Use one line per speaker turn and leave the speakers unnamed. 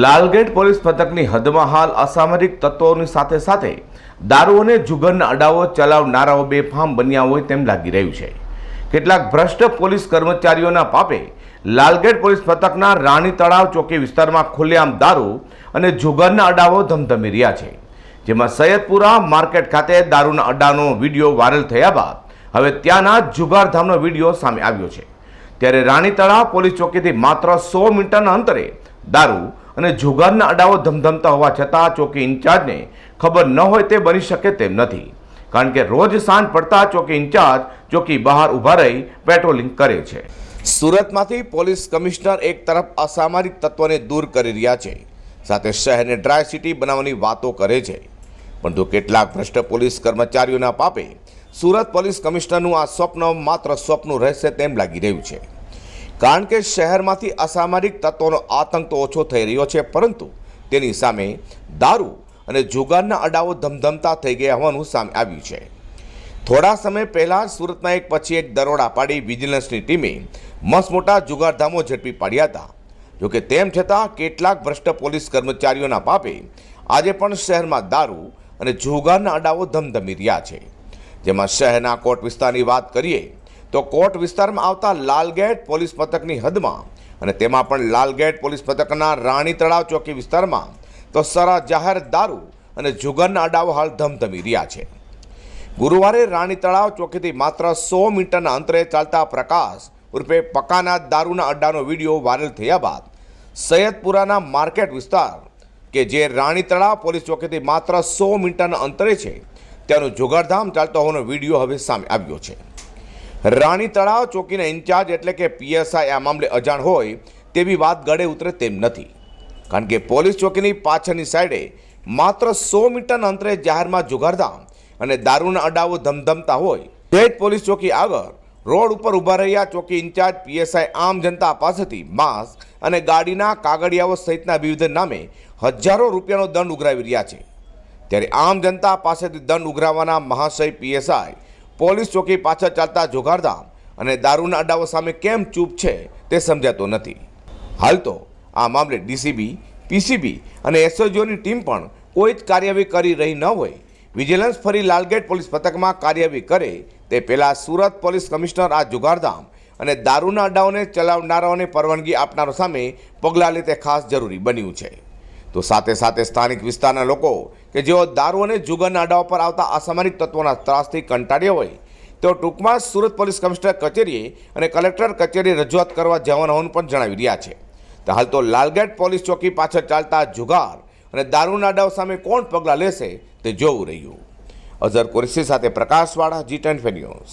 Lalgate police મથકની હદમાં હાલ અસામરિક તત્વોની સાથે સાથે દારૂ અને જુગરના અડાઓ ચલાવનારાઓ બેફામ બન્યા હોય તેમ લાગી રહ્યું છે. કેટલાક ભ્રષ્ટ પોલીસ કર્મચારીઓના પાપે લાલગેટ પોલીસ મથકના રાણી તળાવ ચોકી વિસ્તારમાં ખુલ્લેઆમ દારૂ અને જુગરના અડાઓ ધમધમી રહ્યા છે. જેમાં સૈયદપુરા માર્કેટ ખાતે દારૂના અડાનો વીડિયો વાયરલ થયા બાદ હવે ત્યાંના જુગારધામનો વીડિયો સામે આવ્યો છે. ત્યારે રાણી તળાવ પોલીસ ચોકીથી માત્ર સો મીટરના અંતરે દારૂ અને જુગારના અડાઓ ધમધમતા હોવા છતાં ચોકી ઇન્ચાર્જને ખબર ન હોય તે બની શકે તેમ નથી. કારણ કે રોજ સાંજ પડતા ચોકી ઇન્ચાર્જ ચોકી બહાર ઊભા રહી પેટ્રોલિંગ કરે છે. સુરતમાંથી પોલીસ કમિશનર એક તરફ અસામાજિક તત્વોને દૂર કરી રહ્યા છે, સાથે શહેરને ડ્રાય સિટી બનાવવાની વાતો કરે છે. પરંતુ કેટલાક ભ્રષ્ટ પોલીસ કર્મચારીઓના પાપે સુરત પોલીસ કમિશનરનું આ સ્વપ્ન માત્ર સ્વપ્ન રહેશે તેમ લાગી રહ્યું છે. કારણ કે શહેરમાંથી અસામાજિક તત્વોનો આતંક તો ઓછો થઈ રહ્યો છે, પરંતુ તેની સામે દારૂ અને જુગારના અડાઓ ધમધમતા થઈ ગયા હોવાનું સામે આવ્યું છે. થોડા સમય પહેલાં સુરતના એક પછી એક દરોડા પાડી વિજિલન્સની ટીમે મસમોટા જુગારધામો ઝડપી પાડ્યા હતા. જોકે તેમ છતાં કેટલાક ભ્રષ્ટ પોલીસ કર્મચારીઓના પાપે આજે પણ શહેરમાં દારૂ અને જુગારના અડાઓ ધમધમી રહ્યા છે. જેમાં શહેરના કોટ વિસ્તારની વાત કરીએ તો કોટ વિસ્તારમાં આવતા લાલગેટ પોલીસ પથકની હદમાં અને તેમાં પણ લાલગેટ પોલીસ પથકના રાણી તળાવ ચોકી વિસ્તારમાં તો સરા જાહેર દારૂ અને જુગારના અડાઓ હાલ ધમધમી રહ્યા છે. ગુરુવારે રાણી તળાવ ચોકીથી માત્ર સો મીટરના અંતરે ચાલતા પ્રકાશ ઉર્ફે પકાના દારૂના અડ્ડાનો વીડિયો વાયરલ થયા બાદ સૈયદપુરાના માર્કેટ વિસ્તાર કે જે રાણી તળાવ પોલીસ ચોકીથી માત્ર સો મીટરના અંતરે છે, ત્યાંનું જુગારધામ ચાલતો હોવાનો વીડિયો હવે સામે આવ્યો છે. રાણી તળાવ ચોકીના ઇન્ચાર્જ એટલે કે પીએસઆઈ આ મામલે અજાણ હોય તેવી વાત ગળે ઉતરે તેમ નથી. કારણ કે પોલીસ ચોકીની પાછળની સાઈડે માત્ર સો મીટરના અંતરે જાહેરમાં જુગારધામ અને દારૂના અડાઓ ધમધમતા હોય તે જ પોલીસ ચોકી આગળ રોડ ઉપર ઊભા રહ્યા ચોકી ઇન્ચાર્જ પીએસઆઈ આમ જનતા પાસેથી માસ્ક અને ગાડીના કાગળિયાઓ સહિતના વિવિધ નામે હજારો રૂપિયાનો દંડ ઉઘરાવી રહ્યા છે. ત્યારે આમ જનતા પાસેથી દંડ ઉઘરાવવાના મહાશય પીએસઆઈ પોલીસ ચોકી પાછળ ચાલતા જોગારધામ અને દારૂના અડાઓ સામે કેમ ચૂપ છે તે સમજાતો નથી. હાલ તો આ મામલે ડીસીબી, પીસીબી અને એસઓજીઓની ટીમ પણ કોઈ જ કાર્યવાહી કરી રહી ન હોય. વિજિલન્સ ફરી લાલગેટ પોલીસ પથકમાં કાર્યવાહી કરે તે પહેલાં સુરત પોલીસ કમિશનર આ જુગારધામ અને દારૂના અડાઓને ચલાવનારાઓને પરવાનગી આપનારો સામે પગલાં લે તે ખાસ જરૂરી બન્યું છે. તો સાથે સાથે સ્થાનિક વિસ્તારના લોકો કે જેઓ દારૂ અને જુગારના આડાઓ પર આવતા અસામાજિક તત્વોના ત્રાસથી કંટાળ્યા હોય, તેઓ ટૂંકમાં સુરત પોલીસ કમિશનર કચેરીએ અને કલેક્ટર કચેરીએ રજૂઆત કરવા જવાના હોવાનું પણ જણાવી રહ્યા છે. તો હાલ તો લાલગેટ પોલીસ ચોકી પાછળ ચાલતા જુગાર અને દારૂના અડાઓ સામે કોણ પગલાં લેશે તે જોવું રહ્યું. અઝર કુરેશી સાથે પ્રકાશવાળા જી ટેન ન્યૂઝ.